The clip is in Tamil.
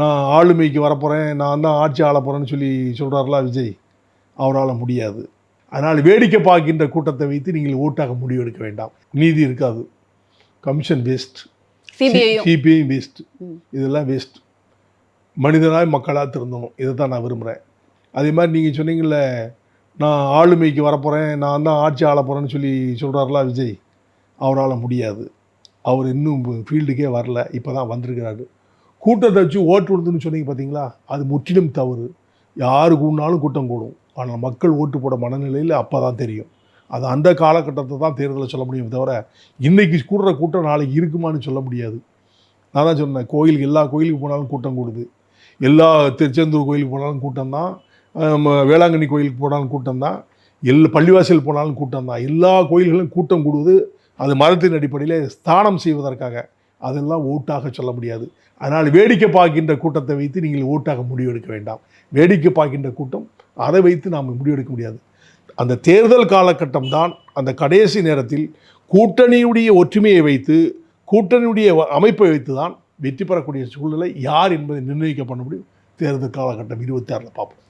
நான் ஆளுமைக்கு வரப்போகிறேன் நான் தான் ஆட்சி ஆள போகிறேன்னு சொல்லி சொல்கிறார்களா விஜய் அவரால் முடியாது. அதனால் வேடிக்கை பார்க்கின்ற கூட்டத்தை வைத்து நீங்கள் ஓட்டாக முடிவெடுக்க வேண்டாம். நீதி இருக்காது. Commission waste. CBI waste. இதெல்லாம் வேஸ்ட். மனிதனாய் மக்களாக திருந்தணும். இதை தான் நான் விரும்புகிறேன் அதே மாதிரி நீங்கள் சொன்னீங்கல்ல நான் ஆளுமைக்கு வரப்போகிறேன் நான் தான் ஆட்சி ஆள போகிறேன்னு சொல்லி சொல்கிறார்களா விஜய் அவரால் முடியாது. அவர் இன்னும் ஃபீல்டுக்கே வரல. இப்போ தான் வந்திருக்கிறாரு. கூட்டத்தை வச்சு ஓட்டு விடுதுன்னு சொன்னீங்க பார்த்தீங்களா அது முற்றிலும் தவறு. யாரு கூடினாலும் கூட்டம் கூடும். ஆனால் மக்கள் ஓட்டு போட மனநிலையில் அப்போ தான் தெரியும். அது அந்த காலகட்டத்தை தான் தேர்தலில் சொல்ல முடியும் தவிர இன்றைக்கி கூடுற கூட்டம் நாளைக்கு இருக்குமான்னு சொல்ல முடியாது. நான் தான் சொன்னேன் கோயிலுக்கு எல்லா கோயிலுக்கு போனாலும் கூட்டம் கூடுது. எல்லா திருச்செந்தூர் கோயிலுக்கு போனாலும் கூட்டம் தான். வேளாங்கண்ணி கோயிலுக்கு போனாலும் கூட்டம் தான். எல்லா பள்ளிவாசல் போனாலும் கூட்டம் தான். எல்லா கோயில்களும் கூட்டம் கூடுவது அது மதத்தின் அடிப்படையில் ஸ்தானம் செய்வதற்காக. அதெல்லாம் ஓட்டாக சொல்ல முடியாது. அதனால் வேடிக்கை பார்க்கின்ற கூட்டத்தை வைத்து நீங்கள் ஓட்டாக முடிவெடுக்க வேண்டாம். வேடிக்கை பார்க்கின்ற கூட்டம் அதை வைத்து நாம் முடிவெடுக்க முடியாது. அந்த தேர்தல் காலகட்டம் தான் அந்த கடைசி நேரத்தில் கூட்டணியுடைய ஒற்றுமையை வைத்து கூட்டணியுடைய அமைப்பை வைத்து தான் வெற்றி பெறக்கூடிய சூழ்நிலை யார் என்பதை நிர்ணயிக்க பண்ண முடியும். தேர்தல் காலகட்டம் இருபத்தி ஆறில் பார்ப்போம்.